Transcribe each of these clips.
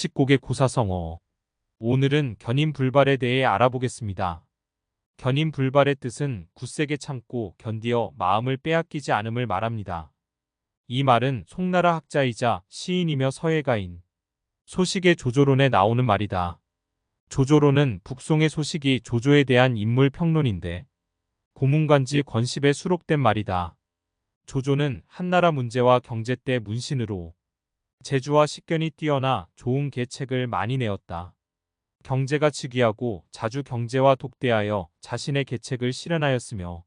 직곡의 고사성어. 오늘은 견인불발에 대해 알아보겠습니다. 견인불발의 뜻은 굳세게 참고 견디어 마음을 빼앗기지 않음을 말합니다. 이 말은 송나라 학자이자 시인이며 서예가인 소식의 조조론에 나오는 말이다. 조조론은 북송의 소식이 조조에 대한 인물 평론인데 고문관지 권십에 수록된 말이다. 조조는 한나라 문제와 경제 때 문신으로 재주와 식견이 뛰어나 좋은 계책을 많이 내었다. 경제가 즉위하고 자주 경제와 독대하여 자신의 계책을 실현하였으며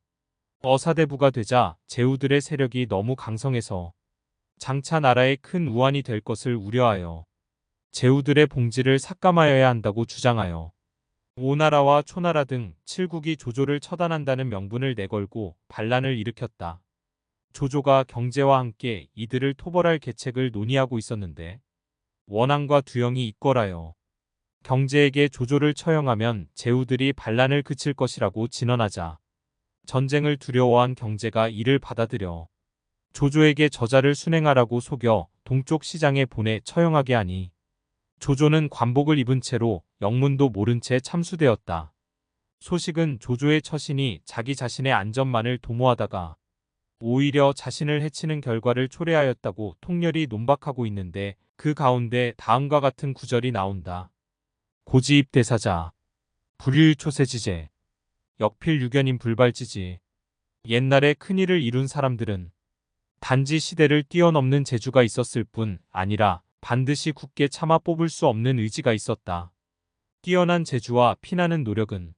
어사대부가 되자 제후들의 세력이 너무 강성해서 장차 나라에 큰 우환이 될 것을 우려하여 제후들의 봉지를 삭감하여야 한다고 주장하여 오나라와 초나라 등 칠국이 조조를 처단한다는 명분을 내걸고 반란을 일으켰다. 조조가 경제와 함께 이들을 토벌할 계책을 논의하고 있었는데 원앙과 두영이 이권하여 경제에게 조조를 처형하면 제후들이 반란을 그칠 것이라고 진언하자 전쟁을 두려워한 경제가 이를 받아들여 조조에게 저자를 순행하라고 속여 동쪽 시장에 보내 처형하게 하니 조조는 관복을 입은 채로 영문도 모른 채 참수되었다. 소식은 조조의 처신이 자기 자신의 안전만을 도모하다가 오히려 자신을 해치는 결과를 초래하였다고 통렬히 논박하고 있는데 그 가운데 다음과 같은 구절이 나온다. 고지입 대사자 불일 초세지제 역필 유견인 불발지지 옛날에 큰일을 이룬 사람들은 단지 시대를 뛰어넘는 재주가 있었을 뿐 아니라 반드시 굳게 참아 뽑을 수 없는 의지가 있었다. 뛰어난 재주와 피나는 노력은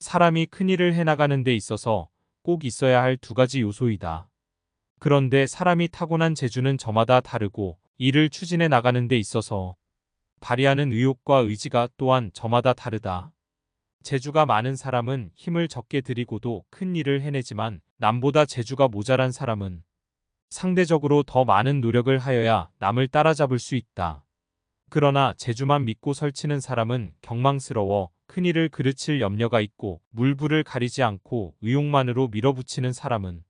사람이 큰일을 해나가는 데 있어서 꼭 있어야 할 두 가지 요소이다. 그런데 사람이 타고난 재주는 저마다 다르고 이를 추진해 나가는 데 있어서 발휘하는 의욕과 의지가 또한 저마다 다르다. 재주가 많은 사람은 힘을 적게 들이고도 큰 일을 해내지만 남보다 재주가 모자란 사람은 상대적으로 더 많은 노력을 하여야 남을 따라잡을 수 있다. 그러나 재주만 믿고 설치는 사람은 경망스러워 큰일을 그르칠 염려가 있고 물불을 가리지 않고 의욕만으로 밀어붙이는 사람은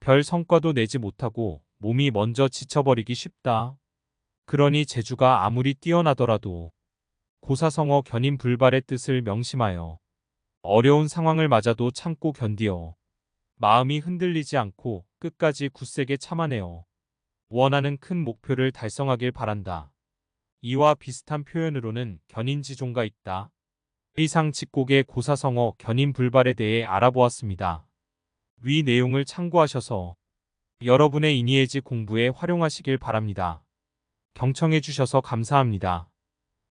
별 성과도 내지 못하고 몸이 먼저 지쳐버리기 쉽다. 그러니 재주가 아무리 뛰어나더라도 고사성어 견인 불발의 뜻을 명심하여 어려운 상황을 맞아도 참고 견디어 마음이 흔들리지 않고 끝까지 굳세게 참아내어 원하는 큰 목표를 달성하길 바란다. 이와 비슷한 표현으로는 견인지종가 있다. 이상 직곡의 고사성어 견인 불발에 대해 알아보았습니다. 위 내용을 참고하셔서 여러분의 이니에지 공부에 활용하시길 바랍니다. 경청해 주셔서 감사합니다.